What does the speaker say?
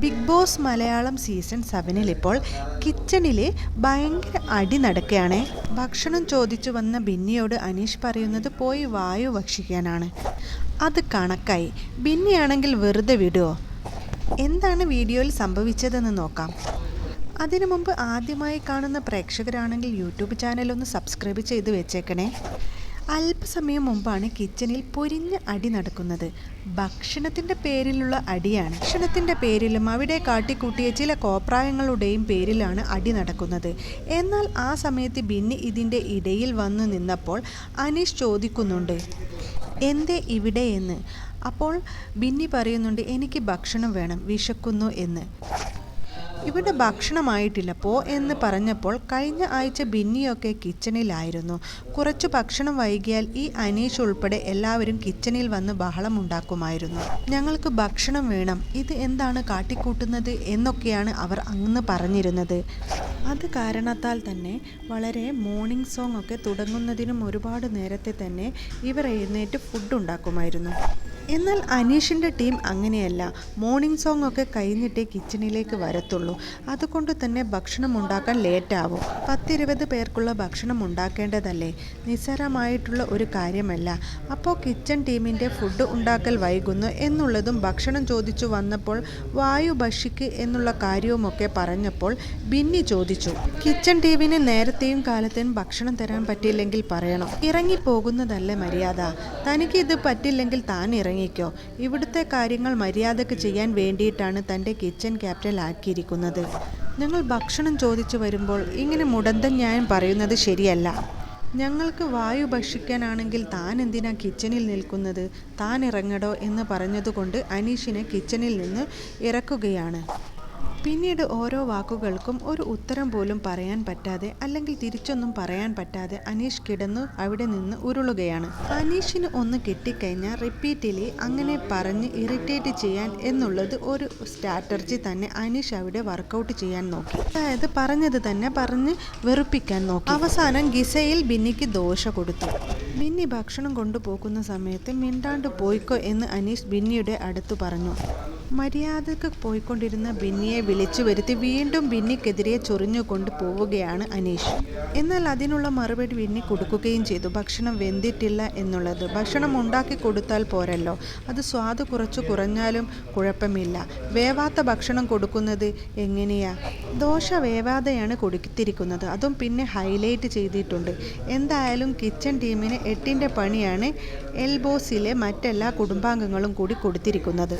Big boss Malayalam season സെവനിൽ ഇപ്പോൾ കിച്ചണിലെ ഭയങ്കര അടി നടക്കുകയാണ്. ഭക്ഷണം ചോദിച്ചു വന്ന ബിന്നിയോട് അനീഷ് പറയുന്നത് പോയി വായു ഭക്ഷിക്കാനാണ്. അത് കണക്കായി. ബിന്നിയാണെങ്കിൽ വെറുതെ വിടുമോ എന്താണ് വീഡിയോയിൽ സംഭവിച്ചതെന്ന് നോക്കാം. അതിനു മുമ്പ് ആദ്യമായി കാണുന്ന പ്രേക്ഷകരാണെങ്കിൽ യൂട്യൂബ് ചാനൽ ഒന്ന് സബ്സ്ക്രൈബ് ചെയ്ത് വെച്ചേക്കണേ. അല്പസമയം മുമ്പാണ് കിച്ചണിൽ പൊരിഞ്ഞ് അടി നടക്കുന്നത്. ഭക്ഷണത്തിന്റെ പേരിലുള്ള അടിയാണ്. ഭക്ഷണത്തിന്റെ പേരിലും അവിടെ കാട്ടിക്കൂട്ടിയ ചില കോപ്രായങ്ങളുടെയും പേരിലാണ് അടി നടക്കുന്നത്. എന്നാൽ ആ സമയത്ത് ബിന്നി ഇതിന്റെ ഇടയിൽ വന്നു നിന്നപ്പോൾ അനീഷ് ചോദിക്കുന്നുണ്ട് എന്തേ ഇവിടെ എന്ന്? അപ്പോൾ ബിന്നി പറയുന്നുണ്ട് എനിക്ക് ഭക്ഷണം വേണം വിശക്കുന്നു എന്ന്. ഇവിടെ ഭക്ഷണമായിട്ടില്ല പോ എന്ന് പറഞ്ഞപ്പോൾ കഴിഞ്ഞ ആഴ്ച ബിന്നിയൊക്കെ കിച്ചണിലായിരുന്നു. കുറച്ച് ഭക്ഷണം വൈകിയാൽ ഈ അനീഷ് ഉൾപ്പെടെ എല്ലാവരും കിച്ചണിൽ വന്ന് ബഹളം ഉണ്ടാക്കുമായിരുന്നു. ഞങ്ങൾക്ക് ഭക്ഷണം വേണം. ഇത് എന്താണ് കാട്ടിക്കൂട്ടുന്നത് എന്നൊക്കെയാണ് അവർ അന്ന് പറഞ്ഞിരുന്നത്. അത് കാരണത്താൽ തന്നെ വളരെ മോർണിംഗ് സോങ് ഒക്കെ തുടങ്ങുന്നതിനും ഒരുപാട് നേരത്തെ തന്നെ ഇവർ എഴുന്നേറ്റ് ഫുഡ് ഉണ്ടാക്കുമായിരുന്നു. എന്നാൽ അനീഷിന്റെ ടീം അങ്ങനെയല്ല. മോർണിംഗ് സോങ് ഒക്കെ കഴിഞ്ഞിട്ടേ കിച്ചണിലേക്ക് വരത്തുള്ളൂ. അതുകൊണ്ട് തന്നെ ഭക്ഷണം ഉണ്ടാക്കാൻ ലേറ്റാവും. പത്തിരുപത് പേർക്കുള്ള ഭക്ഷണം ഉണ്ടാക്കേണ്ടതല്ലേ? നിസ്സാരമായിട്ടുള്ള ഒരു കാര്യമല്ല. അപ്പോൾ കിച്ചൺ ടീമിന്റെ ഫുഡ് ഉണ്ടാക്കൽ വൈകുന്നു എന്നുള്ളതും ഭക്ഷണം ചോദിച്ചു വന്നപ്പോൾ വായു ഭക്ഷിക്ക് എന്നുള്ള കാര്യവുമൊക്കെ പറഞ്ഞപ്പോൾ ബിന്നി ചോദിച്ചു കിച്ചൺ ടീമിന് നേരത്തെയും കാലത്തെയും ഭക്ഷണം തരാൻ പറ്റിയില്ലെങ്കിൽ പറയണം. ഇറങ്ങിപ്പോകുന്നതല്ലേ മര്യാദ. തനിക്ക് ഇത് പറ്റില്ലെങ്കിൽ താൻ ഇറങ്ങിക്കോ ഇവിടുത്തെ കാര്യങ്ങൾ മര്യാദയ്ക്ക് ചെയ്യാൻ വേണ്ടിയിട്ടാണ് തന്റെ കിച്ചൺ ക്യാപ്റ്റൻ ആക്കിയിരിക്കുന്നത്. നിങ്ങൾ ഭക്ഷണം ചോദിച്ചു വരുമ്പോൾ ഇങ്ങനെ മുടന്തൻ ന്യായം പറയുന്നത് ശരിയല്ല. ഞങ്ങൾക്ക് വായു ഭക്ഷിക്കാനാണെങ്കിൽ താൻ എന്തിനാ കിച്ചണിൽ നിൽക്കുന്നത്? താൻ ഇറങ്ങടോ എന്ന് പറഞ്ഞതുകൊണ്ട് അനീഷിനെ കിച്ചണിൽ നിന്ന് ഇറക്കുകയാണ്. പിന്നീട് ഓരോ വാക്കുകൾക്കും ഒരു ഉത്തരം പോലും പറയാൻ പറ്റാതെ അല്ലെങ്കിൽ തിരിച്ചൊന്നും പറയാൻ പറ്റാതെ അനീഷ് കിടന്നു അവിടെ നിന്ന് ഉരുളുകയാണ്. അനീഷിന് ഒന്ന് കിട്ടിക്കഴിഞ്ഞാൽ റിപ്പീറ്റിലി അങ്ങനെ പറഞ്ഞ് ഇറിറ്റേറ്റ് ചെയ്യാൻ എന്നുള്ളത് ഒരു സ്ട്രാറ്റജി തന്നെ അനീഷ് അവിടെ വർക്കൗട്ട് ചെയ്യാൻ നോക്കി. അതായത് പറഞ്ഞത് തന്നെ പറഞ്ഞ് വെറുപ്പിക്കാൻ നോക്കി. അവസാനം ഗിസയിൽ ബിന്നിക്ക് ദോശ കൊടുത്തു. ബിന്നി ഭക്ഷണം കൊണ്ടുപോകുന്ന സമയത്ത് മിണ്ടാണ്ട് പോയിക്കോ എന്ന് അനീഷ് ബിന്നിയുടെ അടുത്ത് പറഞ്ഞു. മര്യാദയ്ക്ക് പോയിക്കൊണ്ടിരുന്ന ബിന്നിയെ വിളിച്ചു വരുത്തി വീണ്ടും ബിന്നിക്കെതിരെ ചൊറിഞ്ഞുകൊണ്ട് പോവുകയാണ് അനീഷ്. എന്നാൽ അതിനുള്ള മറുപടി ബിന്നി കൊടുക്കുകയും ചെയ്തു. ഭക്ഷണം വെന്തിട്ടില്ല എന്നുള്ളത്. ഭക്ഷണം ഉണ്ടാക്കി കൊടുത്താൽ പോരല്ലോ. അത് സ്വാദ് കുറച്ചു കുറഞ്ഞാലും കുഴപ്പമില്ല. വേവാത്ത ഭക്ഷണം കൊടുക്കുന്നത് എങ്ങനെയാ? ദോശ വേവാതെയാണ് കൊടുത്തിരിക്കുന്നത്. അതും പിന്നെ ഹൈലൈറ്റ് ചെയ്തിട്ടുണ്ട്. എന്തായാലും കിച്ചൺ ടീമിന് എട്ടിന്റെ പണിയാണ് എൽബോസിലെ മറ്റെല്ലാ കുടുംബാംഗങ്ങളും കൂടി കൊടുത്തിരിക്കുന്നത്.